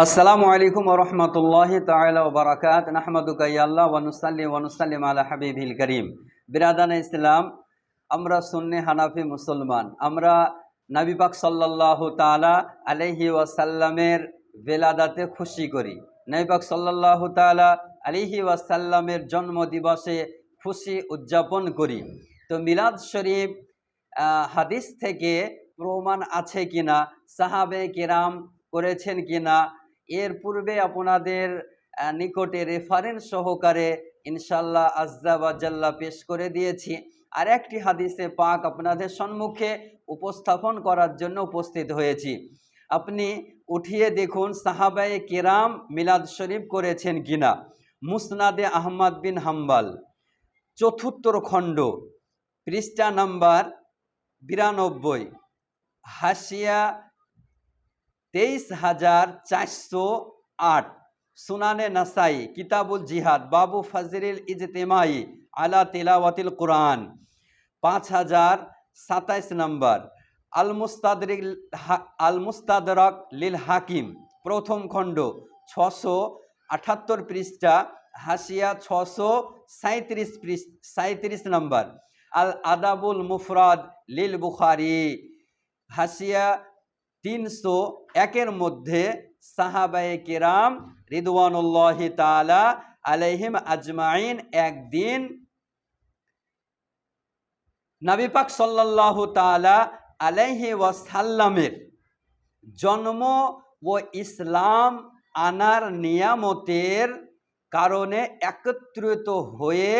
আসসালামু আলাইকুম রহমতুল্লাহ তাআলা ওয়া বারাকাত। নাহমাদুকা ইয়া আল্লাহ ওয়া নুসাল্লি ওয়া নুসাল্লিম আলা হাবিবিল করিম। বিরাদান ইসলাম, আমরা সুন্নি হানাফি মুসলমান, আমরা নবী পাক সাল্লাল্লাহু তাআলা আলাইহি ওয়াসাল্লামের বেলাদাতে খুশি করি। নবী পাক সাল্লাল্লাহু তাআলা আলাইহি ওয়াসাল্লামের জন্ম দিবসে খুশি উদযাপন করি। তো মিলাদ শরীফ হাদিস থেকে প্রমাণ আছে কিনা সাহাবে কিরাম করেছেন কিনা এর পূর্বে আপনাদের নিকটে রেফারেন্স সহকারে ইনশাল্লাহ আজ্জা পেশ করে দিয়েছি। আর একটি হাদিসে পাক আপনাদের সম্মুখে উপস্থাপন করার জন্য উপস্থিত হয়েছি। আপনি উঠিয়ে দেখুন, সাহাবায়ে কেরাম মিলাদ শরীফ করেছেন কিনা? মুসনাদে আহমদ বিন হাম্বাল চতুর্থ খণ্ড, পৃষ্ঠা নাম্বার বিরানব্বই হাসিয়া তেইশ হাজার চারশো আট। সুনানে নাসাই, কিতাবুল জিহাদ, বাবু ফজরিল ইজতেমাই আলা তেলাওয়াতিল কোরআন। পাঁচ হাজার সাতাইশ নম্বর। আল মুস্তাদরিক আল লিল হাকিম, প্রথম খণ্ড, ছশো আঠাত্তর পৃষ্ঠা, হাসিয়া ছশো সাঁত্রিশ পৃষ্ঠ সাঁত্রিশ নম্বর। আল আদাবুল মুফরাদ লিল বুখারি, হাসিয়া তিনশো একের মধ্যে সাহাবায়ে কেরাম রিদওয়ানুল্লাহ তালা আলাইহিম আজমাইন একদিন নবীপাক সাল্লাহ তালা আলাইহি ওয়াসাল্লামের জন্ম ও ইসলাম আনার নিয়ামতের কারণে একত্রিত হয়ে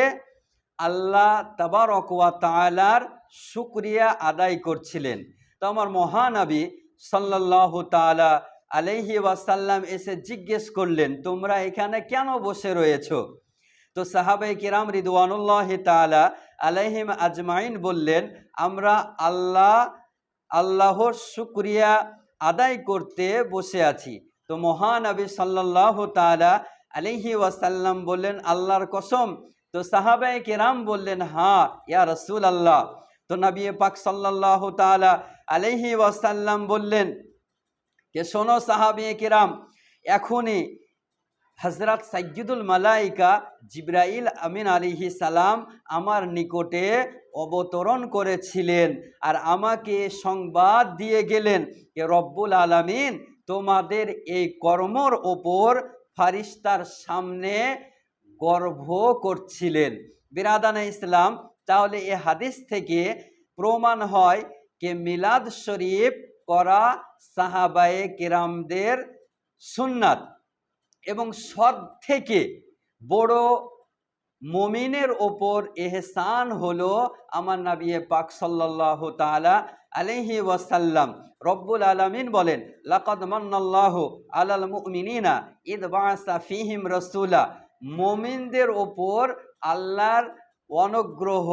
আল্লাহ তাবারক ওয়া তাআলার শুক্রিয়া আদায় করছিলেন। তো আমার মহানবী সাল্লাল্লাহু তাআলা আলাইহি ওয়াসাল্লাম এসে জিজ্ঞেস করলেন, তোমরা এখানে কেন বসে রয়েছো? তো সাহাবাই কিরাম রিদওয়ানুল্লাহ তাআলা আলাইহিম আজমাইন বললেন, আমরা আল্লাহ, আল্লাহর শুক্রিয়া আদায় করতে বসে আছি। তো মহানবী সাল্লাল্লাহু তাআলা আলাইহি ওয়াসাল্লাম বললেন, আল্লাহর কসম। তো সাহাবাই কেরাম বললেন হ্যাঁ ইয়া রসুল আল্লাহ তো নবী পাক সাল্লাল্লাহু তাআলা আলাইহি ওয়াসাল্লাম বললেন যে শোনো সাহাবি কেরাম, এখনই হজরত সাইয়দুল মালাইকা জিব্রাইল আমিন আলিহি সালাম আমার নিকটে অবতরণ করেছিলেন আর আমাকে সংবাদ দিয়ে গেলেন যে, রব্বুল আলামিন তোমাদের এই কর্মর ওপর ফারিস্তার সামনে গর্ভ করছিলেন। বিরাদানা ইসলাম, তাহলে এ হাদিস থেকে প্রমাণ হয় যে মিলাদ শরীফ করা সাহাবায়ে কেরামদের সুন্নাত। এবং সব থেকে বড় মমিনের ওপর এহসান হলো আমার নাবিয়ে পাক সাল্লাহ তালা আলহি ওয়াসাল্লাম। রব্বুল আলমিন বলেন, লাকাদ মান্নাল্লাহ আলাল মুমিনিনা ঈদ বাসা ফিহিম রসুলা। মমিনদের ওপর আল্লাহর অনুগ্রহ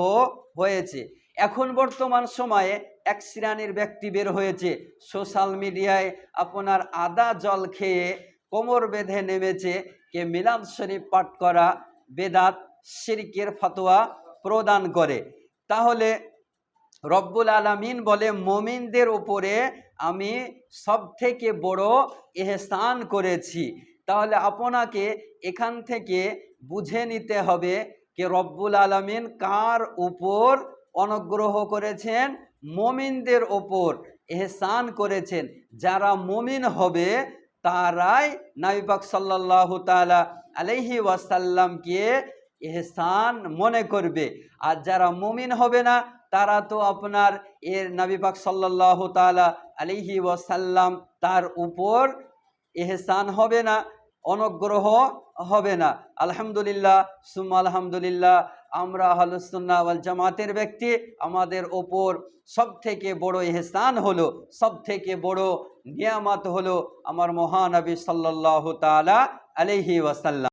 হয়েছে। এখন বর্তমান সময়ে এক শ্রেণির ব্যক্তি বের হয়েছে। সোশ্যাল মিডিয়ায় আপনার আদা জল খেয়ে কোমর বেঁধে নেমেছে। কে মিলাদ শরীফ পাঠ করা বেদাত শিরকের ফতোয়া প্রদান করে। তাহলে রব্বুল আলমিন বলে, মমিনদের উপরে আমি সব থেকে বড় এহসান করেছি। তাহলে আপনাকে এখান থেকে বুঝে নিতে হবে যে রব্বুল আলমিন কার উপর অনুগ্রহ করেছেন? মমিনদের ওপর এহসান করেছেন। যারা মমিন হবে, তারাই নাবিবাক সাল্লাহ তালা আলহি ওয়াসাল্লামকে এহসান মনে করবে। আর যারা মমিন হবে না, তারা তো আপনার এর নাবিবাক সাল্লাহ তালা আলিহি ওয়াসাল্লাম তার উপর এহসান হবে না। অনুগ্রহ হবে না। আলহামদুলিল্লাহ সুম আলহামদুলিল্লাহ, আমরা আহলুসুন্না ওয়াল জামাতের ব্যক্তি, আমাদের ওপর সব থেকে বড় এহসান হলো সব থেকে বড় নিয়ামত হলো আমার মহানবী সাল্লাহ তালা আলহি ওয়াসাল্লাম।